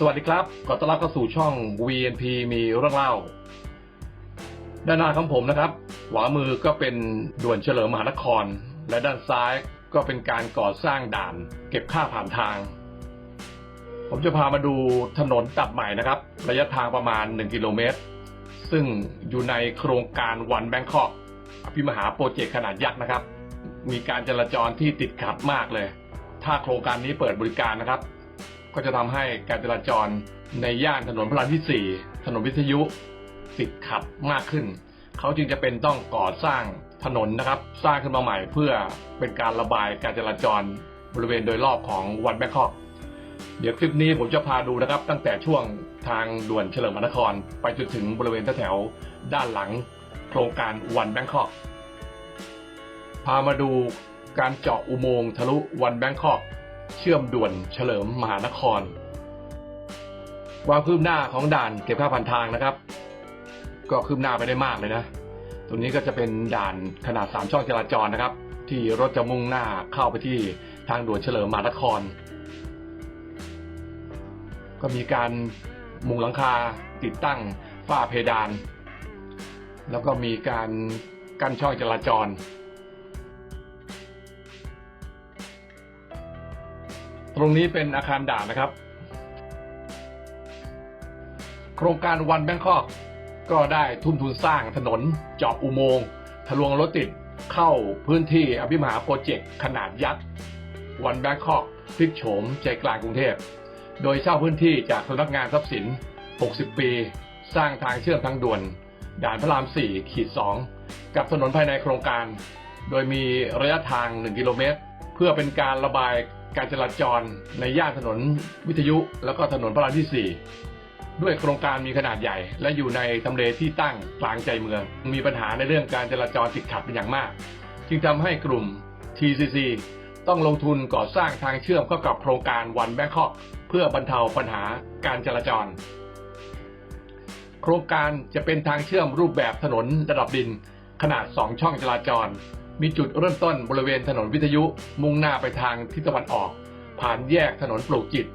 สวัสดีครับ ขอต้อนรับเข้าสู่ช่อง VNP มีเรื่องเล่า ด้านหน้าของผมนะครับ ขวามือก็เป็นด่วนเฉลิมมหานคร และด้านซ้ายก็เป็นการก่อสร้างด่าน เก็บค่าผ่านทาง ผมจะพามาดูถนนตัดใหม่นะครับ ระยะทางประมาณ 1 กิโลเมตร ซึ่งอยู่ในโครงการวันแบงคอกอภิมหาโปรเจกต์ขนาดยักษ์นะครับ มีการจราจรที่ติดขัดมากเลย ถ้าโครงการนี้เปิดบริการนะครับ ก็จะทำให้การจราจรในย่านถนนพระรามที่ 4 ถนนวิทยุติดขัดมากขึ้น เขาจึงจะเป็นต้องก่อสร้างถนนนะครับ สร้างขึ้นมาใหม่เพื่อเป็นการระบายการจราจรบริเวณโดยรอบของวันแบงคอกเดี๋ยวคลิปนี้ผมจะพาดูนะครับ ตั้งแต่ช่วงทางด่วนเฉลิมพระนคร ไปจนถึงบริเวณแถวด้านหลังโครงการวันแบงคอกพามาดูการเจาะอุโมงค์ทะลุวันแบงคอก เชื่อมด่วนเฉลิมมหานคร ความคืบหน้าของด่านเก็บค่าผ่านทางนะครับ ก็คืบหน้าไปได้มากเลยนะ ตรงนี้ก็จะเป็นด่านขนาด 3 ช่องจราจรนะครับ ที่รถจะมุ่งหน้าเข้าไปที่ทางด่วนเฉลิมมหานคร ก็มีการมุงหลังคาติดตั้งฝ้าเพดาน แล้วก็มีการกั้นช่องจราจร ตรงนี้เป็นอาคารด่านนะครับ โครงการวันแบงคอกก็ได้ทุ่มทุนสร้างถนนเจาะอุโมงค์ทะลวงรถติดเข้าพื้นที่อภิมหาโปรเจกต์ขนาดยักษ์วันแบงคอกพลิกโฉมใจกลางกรุงเทพ โดยเช่าพื้นที่จากสำนักงานทรัพย์สิน 60 ปี สร้างทางเชื่อมทางด่วน ด่านพระราม 4 ขีด 2 กับถนนภายในโครงการ โดยมีระยะทาง 1 กิโลเมตร เพื่อเป็นการระบาย การจราจรในย่านถนนวิทยุ แล้วก็ถนนพระรามที่ 4 ด้วยโครงการมีขนาดใหญ่ และอยู่ในทำเลที่ตั้งกลางใจเมือง มีปัญหาในเรื่องการจราจรติดขัดเป็นอย่างมาก จึงทำให้กลุ่ม TCC ต้องลงทุนก่อสร้างทางเชื่อมเข้ากับโครงการวันแบงคอกเพื่อบรรเทาปัญหาการจราจร โครงการจะเป็นทางเชื่อมรูปแบบถนนระดับดินขนาด 2 ช่องจราจร มีจุดเริ่มต้นบริเวณถนนวิทยุมุ่งหน้าไปทางทิศตะวันออก ผ่านแยกถนนปลูกจิต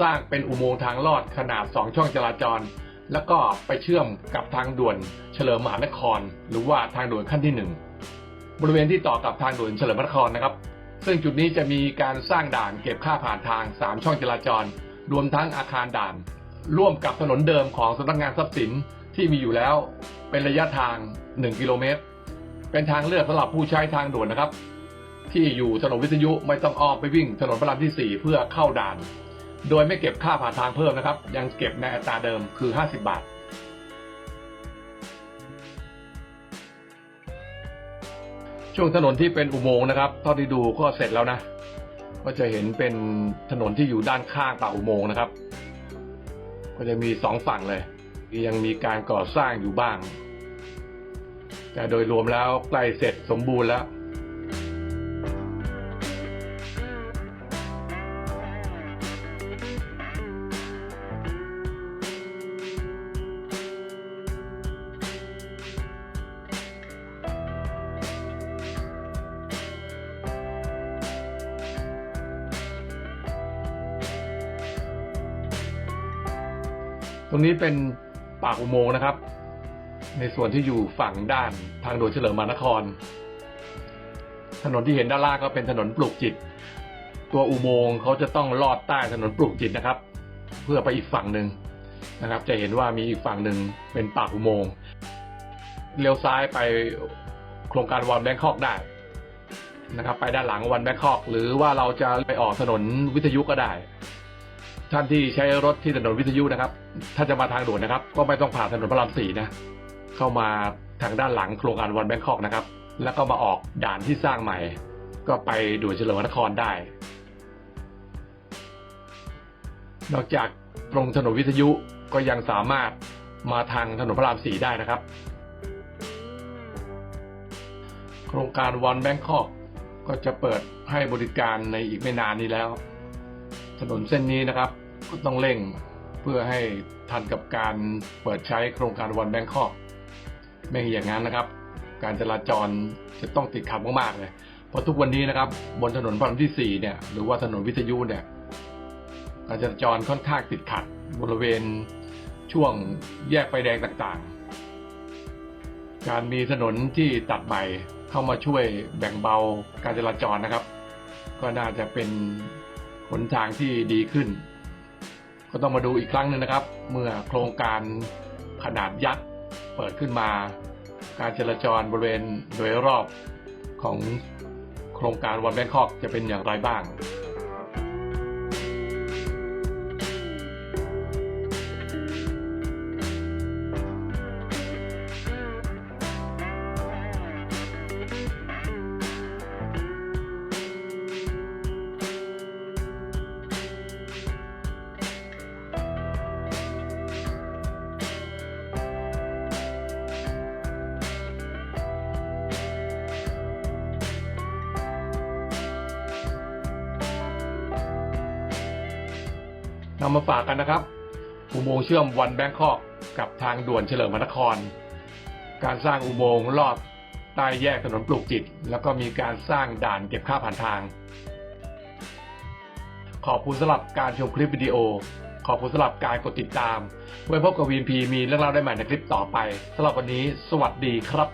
สร้างเป็นอุโมงค์ทางลอดขนาด 2 ช่องจราจร แล้วก็ไปเชื่อมกับทางด่วนเฉลิมมหานคร หรือว่าทางด่วนขั้นที่ 1 บริเวณที่ต่อกับทางด่วนเฉลิมมหานครนะครับ ซึ่งจุดนี้จะมีการสร้างด่านเก็บค่าผ่านทาง 3 ช่องจราจร รวมทั้งอาคารด่าน ร่วมกับถนนเดิมของสำนักงานทรัพย์สินที่มีอยู่แล้วเป็นระยะทาง 1 กิโลเมตร เป็นทางเลือกสำหรับผู้ใช้ทางด่วนนะครับ ที่อยู่ถนนวิทยุไม่ต้องอ้อมไปวิ่งถนนพระรามที่ 4 เพื่อเข้าด่าน โดยไม่เก็บค่าผ่านทางเพิ่มนะครับ ยังเก็บในอัตราเดิมคือ 50 บาทช่วงถนนที่เป็นอุโมงค์นะครับเท่าที่ดูก็เสร็จแล้วนะ ก็จะเห็นเป็นถนนที่อยู่ด้านข้างปากอุโมงค์นะครับ ก็จะมีสองฝั่งเลย ยังมีการก่อสร้างอยู่บ้าง แต่โดยรวมแล้วใกล้เสร็จสมบูรณ์แล้วตรงนี้เป็นปากอุโมงค์นะครับ ในส่วนที่อยู่ฝั่งด้านทางด่วนเฉลิมมานคร ถนนที่เห็นด้านล่างก็เป็นถนนปลูกจิต ตัวอุโมงค์เขาจะต้องลอดใต้ถนนปลูกจิตนะครับ เพื่อไปอีกฝั่งหนึ่งนะครับ จะเห็นว่ามีอีกฝั่งหนึ่งเป็นปากอุโมงค์เลี้ยวซ้ายไปโครงการวันแบงคอกได้นะครับ ไปด้านหลังวันแบงคอก หรือว่าเราจะไปออกถนนวิทยุก็ได้ท่านที่ใช้รถที่ถนนวิทยุนะครับ ถ้าจะมาทางด่วนนะครับ ก็ไม่ต้องผ่านถนนพระรามสี่นะ เข้ามาทางด้านหลังโครงการวันแบงคอกนะครับ แล้วก็มาออกด่านที่สร้างใหม่ ก็ไปด่วนเฉลิมนครได้ นอกจากตรงถนนวิทยุก็ยังสามารถมาทางถนนพระรามสี่ได้นะครับ โครงการวันแบงคอกก็จะเปิดให้บริการในอีกไม่นานนี้แล้ว ถนนเส้นนี้นะครับ ก็ต้องเร่งเพื่อให้ทันกับการเปิดใช้โครงการวันแบงคอก ไม่อย่างนั้นนะครับ การจราจรจะต้องติดขัดมากๆเลย เพราะทุกวันนี้นะครับ บนถนนพระรามที่4เนี่ยหรือว่าถนนวิทยุเนี่ยการจราจรค่อนข้างติดขัดบริเวณช่วงแยกไฟแดงต่างๆ การมีถนนที่ตัดใหม่เข้ามาช่วยแบ่งเบาการจราจรนะครับ ก็น่าจะเป็นหนทางที่ดีขึ้น ก็ต้องมาดูอีกครั้งหนึ่งนะครับ เมื่อโครงการขนาดยักษ์ เปิดขึ้นมา การจราจรบริเวณโดยรอบของโครงการวันแบงคอกจะเป็นอย่างไรบ้าง นำมาฝากกันนะครับอุโมงค์เชื่อมวันแบงคอกกับทางด่วนเฉลิมพระนคร การสร้างอุโมงค์ลอดใต้แยกถนนปลูกจิต แล้วก็มีการสร้างด่านเก็บค่าผ่านทาง ขอบคุณสำหรับการชมคลิปวิดีโอ ขอบคุณสำหรับการกดติดตาม ไว้พบกับวีนพีมีเรื่องเล่าได้ใหม่ในคลิปต่อไปสำหรับวันนี้ สวัสดีครับ